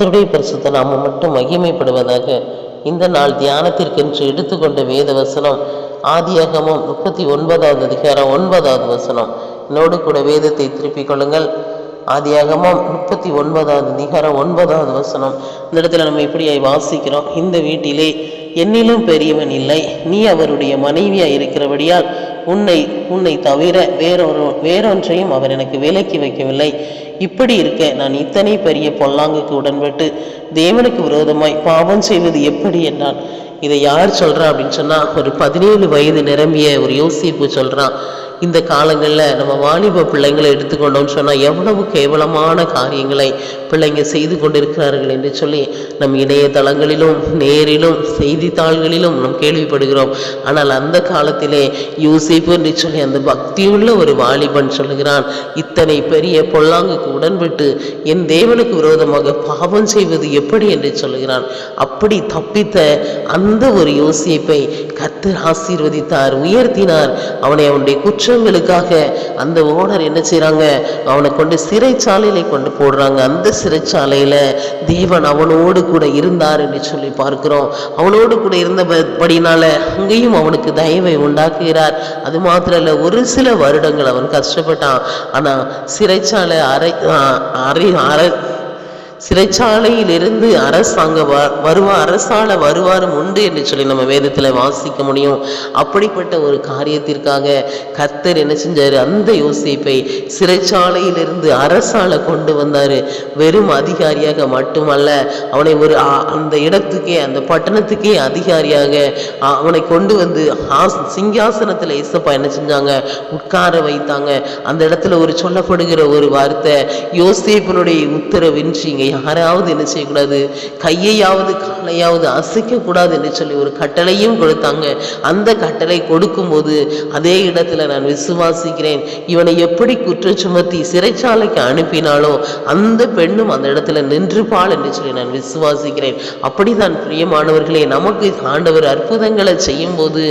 கர்த்தருடைய பரிசுத்த நாம மட்டும் மகிமைப்படுவதாக இந்த நாள் தியானத்திற்கென்று எடுத்துக்கொண்ட வேத வசனம். ஆதியாகமம் முப்பத்தி ஒன்பதாவது அதிகாரம் ஒன்பதாவது வசனம். என்னோடு கூட வேதத்தை திருப்பிக் கொள்ளுங்கள். ஆதியாகமும் முப்பத்தி ஒன்பதாவது அதிகாரம் ஒன்பதாவது வசனம். இந்த இடத்துல நம்ம இப்படியாய் வாசிக்கிறோம். இந்த வீட்டிலே என்னிலும் பெரியவன் இல்லை. நீ அவருடைய மனைவியாக இருக்கிறபடியால் உன்னை உன்னை தவிர வேறொரு வேறொன்றையும் அவர் எனக்கு விலக்கி வைக்கவில்லை. இப்படி இருக்க நான் இத்தனை பெரிய பொல்லாங்குக்கு உடன்பட்டு தேவனுக்கு விரோதமாய் பாவம் செய்வது எப்படி என்றால் இதை யார் சொல்றா அப்படின்னு சொன்னா ஒரு பதினேழு வயது நிரம்பிய ஒரு யோசிப்பு சொல்றான் இந்த காலங்களில் நம்ம வாலிப பிள்ளைங்களை எடுத்துக்கொண்டோம்னு சொன்னால் எவ்வளவு கேவலமான காரியங்களை பிள்ளைங்க செய்து கொண்டிருக்கிறார்கள் என்று சொல்லி நம் இணையதளங்களிலும் நேரிலும் செய்தித்தாள்களிலும் நாம் கேள்விப்படுகிறோம். ஆனால் அந்த காலத்திலே யூசிப்பு என்று சொல்லி அந்த பக்தியுள்ள ஒரு வாலிபன் சொல்லுகிறான் இத்தனை பெரிய பொல்லாங்குக்கு உடன்பட்டு என் தேவனுக்கு விரோதமாக பாவம் செய்வது எப்படி? என்று சொல்லுகிறான். அப்படி தப்பித்த அந்த ஒரு யோசிப்பை கத்தர் ஆசீர்வதித்தார் உயர்த்தினார். அவனை அவனுடைய விஷயங்களுக்காக அந்த ஓனர் என்ன செய்கிறாங்க அவனை கொண்டு சிறைச்சாலையில கொண்டு போடுறாங்க. அந்த சிறைச்சாலையில் தேவன் அவனோடு கூட இருந்தார் என்று சொல்லி பார்க்கிறோம். அவனோடு கூட இருந்தபடினால அங்கேயும் அவனுக்கு தயவை உண்டாக்குகிறார். அது மாத்திரம் இல்லை ஒரு சில வருடங்கள் அவன் கஷ்டப்பட்டான். ஆனால் சிறைச்சாலை அறை அரை அறை அறை சிறைச்சாலையிலிருந்து அரசாங்க வ வருவா அரசால வருவாரும் உண்டு என்று சொல்லி நம்ம வேதத்தில் வாசிக்க முடியும். அப்படிப்பட்ட ஒரு காரியத்திற்காக கர்த்தர் என்ன செஞ்சார்? அந்த யோசிப்பை சிறைச்சாலையிலிருந்து அரசால கொண்டு வந்தார். வெறும் அதிகாரியாக மட்டுமல்ல அவனை ஒரு அந்த இடத்துக்கே அந்த பட்டணத்துக்கே அதிகாரியாக அவனை கொண்டு வந்து ஆஸ்- சிங்காசனத்தில் இசப்பா என்ன செஞ்சாங்க? உட்கார வைத்தாங்க. அந்த இடத்துல ஒரு சொல்லப்படுகிற ஒரு வார்த்தை யோசிப்பினுடைய உத்தரவின்றி இங்க யாராவது என்ன செய்யக்கூடாது? கையையாவது காலையாவது அசைக்க கூடாது என்று சொல்லி ஒரு கட்டளையும் கொடுத்தாங்க. அந்த கட்டளை கொடுக்கும்போது அதே இடத்துல நான் விசுவாசிக்கிறேன். இவனை எப்படி குற்றம் சுமத்தி சிறைச்சாலைக்கு அனுப்பினாலோ அந்த பெண்ணும் அந்த இடத்துல நின்றுப்பாள் என்று சொல்லி நான் விசுவாசிக்கிறேன். அப்படிதான் பிரியமானவர்களே நமக்கு ஆண்டவர் அற்புதங்களை செய்யும்போது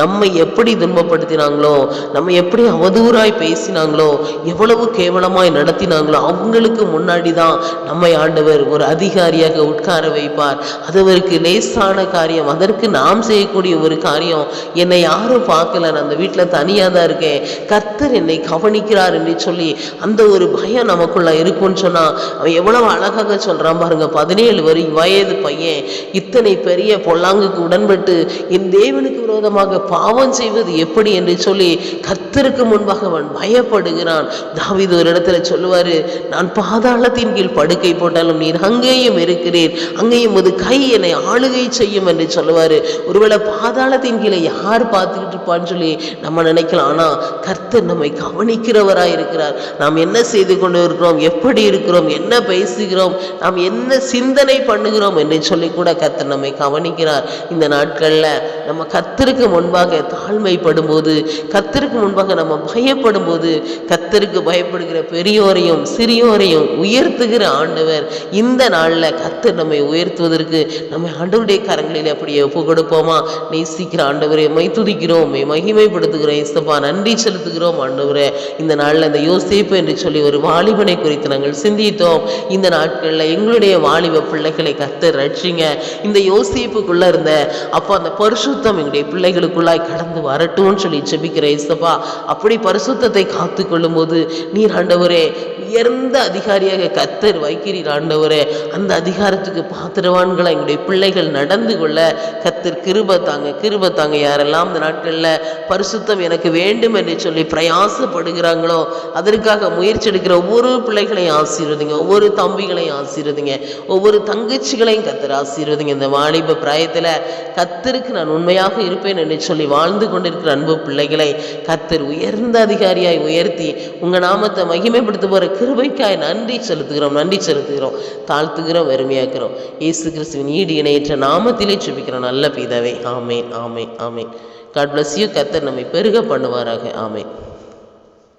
நம்மை எப்படி துன்பப்படுத்தினாங்களோ நம்ம எப்படி அவதூறாய் பேசினாங்களோ எவ்வளவு கேவலமாய் நடத்தினாங்களோ அவங்களுக்கு முன்னாடி தான் நம்மை ஆண்டவர் ஒரு அதிகாரியாக உட்கார வைப்பார். அது அவருக்கு லேசான காரியம் அதற்கு நாம் செய்யக்கூடிய ஒரு காரியம். என்னை யாரும் பார்க்கல நான் அந்த வீட்டில் தனியாக தான் இருக்கேன். கர்த்தர் என்னை கவனிக்கிறார் என்று சொல்லி அந்த ஒரு பயம் நமக்குள்ள இருக்கும்னு சொன்னால் அவன் எவ்வளவு அழகாக சொல்கிறான் பாருங்க. பதினேழு வரி வயது பையன் இத்தனை பெரிய பொல்லாங்குக்கு உடன்பட்டு என் தேவனுக்கு விரோதமாக பாவம் செய்வது எப்படி என்று சொல்லி கர்த்தருக்கு முன்பாக அவன் பயப்படுகிறான். தாவீது ஒரு இடத்துல சொல்லுவார் நான் பாதாளத்தின் கீழ் படுக்கை போட்டு போட்டாலும் நீர் அங்கேயும் இருக்கிறீர். அங்கேயும் ஒரு கை என்னை ஆளுகை செய்யும் என்று சொல்லுவார். ஒருவேளை பாதாளத்தின் கீழே யார் பார்த்துக்கிட்டு இருப்பான்னு சொல்லி நம்ம நினைக்கலாம். ஆனால் கர்த்தர் நம்மை கவனிக்கிறவராக இருக்கிறார். நாம் என்ன செய்து கொண்டு இருக்கிறோம் எப்படி இருக்கிறோம்? என்ன பேசுகிறோம்? நாம் என்ன சிந்தனை பண்ணுகிறோம்? என்று சொல்லி கூட கர்த்தர் நம்மை கவனிக்கிறார். இந்த நாட்களில் நம்ம கத்தருக்கு முன்பாக தாழ்மைப்படும் போது கர்த்தருக்கு முன்பாக நம்ம பயப்படும் போது கத்தருக்கு பயப்படுகிற பெரியோரையும் சிறியோரையும் உயர்த்துகிற ஆண்டவர் இந்த நாளில் கத்தர் நம்மை உயர்த்துவதற்கு நம்ம ஆண்டவருடைய கரங்களில் அப்படியே ஒப்பு கொடுப்போமா நேசிக்கிற ஆண்டவரை மை துதிக்கிறோம் மை மகிமைப்படுத்துகிறோம் இசப்பா நன்றி செலுத்துகிறோம் ஆண்டவரே. இந்த நாளில் அந்த யோசேப்பு என்று சொல்லி ஒரு வாலிபனை குறித்து நாங்கள் சிந்தித்தோம். இந்த நாட்களில் எங்களுடைய வாலிப பிள்ளைகளை கத்தர் ரட்சிங்க. இந்த யோசிப்புக்குள்ளே இருந்த அப்போ அந்த பரிசுத்தம் எங்களுடைய பிள்ளைகளுக்குள்ளாய் கடந்து வரட்டும்னு சொல்லி செபிக்கிற இசப்பா அப்படி பரிசுத்தத்தை காத்து கொள்ளும் போது நீர் ஆண்டவரே உயர்ந்த அதிகாரியாக கத்தர் வைக்கிறீர் ஆண்டவரே. அந்த அதிகாரத்துக்கு பாத்திரவான்களை எங்களுடைய பிள்ளைகள் நடந்து கொள்ள. கத்தர் கிருப தாங்க கிருப தாங்க யாரெல்லாம் இந்த நாட்களில் பரிசுத்தம் எனக்கு வேண்டும் என்று சொல்லி பிரயாசப்படுகிறாங்களோ அதற்காக முயற்சி எடுக்கிற ஒவ்வொரு பிள்ளைகளையும் ஆசீர்வதிங்க ஒவ்வொரு தம்பிகளையும் ஆசீர்வதிங்க ஒவ்வொரு தங்கச்சிகளையும் கத்தர் ஆசீர்வதிங்க. இந்த வாலிப பிராயத்தில் கத்தருக்கு நான் உண்மையாக இருப்பேன் என்று சொல்லி வாழ்ந்து கொண்டிருக்கிற அன்பு பிள்ளைகளை கத்தர் உயர்ந்த அதிகாரியாய் உயர்த்தி உங்க நாமத்தை மகிமைப்படுத்த போகிற கிருபைக்காய் நன்றி செலுத்துகிறோம் நன்றி செலுத்துகிறோம். தாழ்த்துகிறோம் வெறுமையாக்குறோம் இயேசு கிறிஸ்துவின் ஈடு இணையற்ற நாமத்திலே சுபிக்கிறோம் நல்ல பிதாவே ஆமேன் ஆமேன் ஆமேன். காட் பிளஸ் யூ கத்தர் நம்மை பெருக பண்ணுவாராக. ஆமேன்.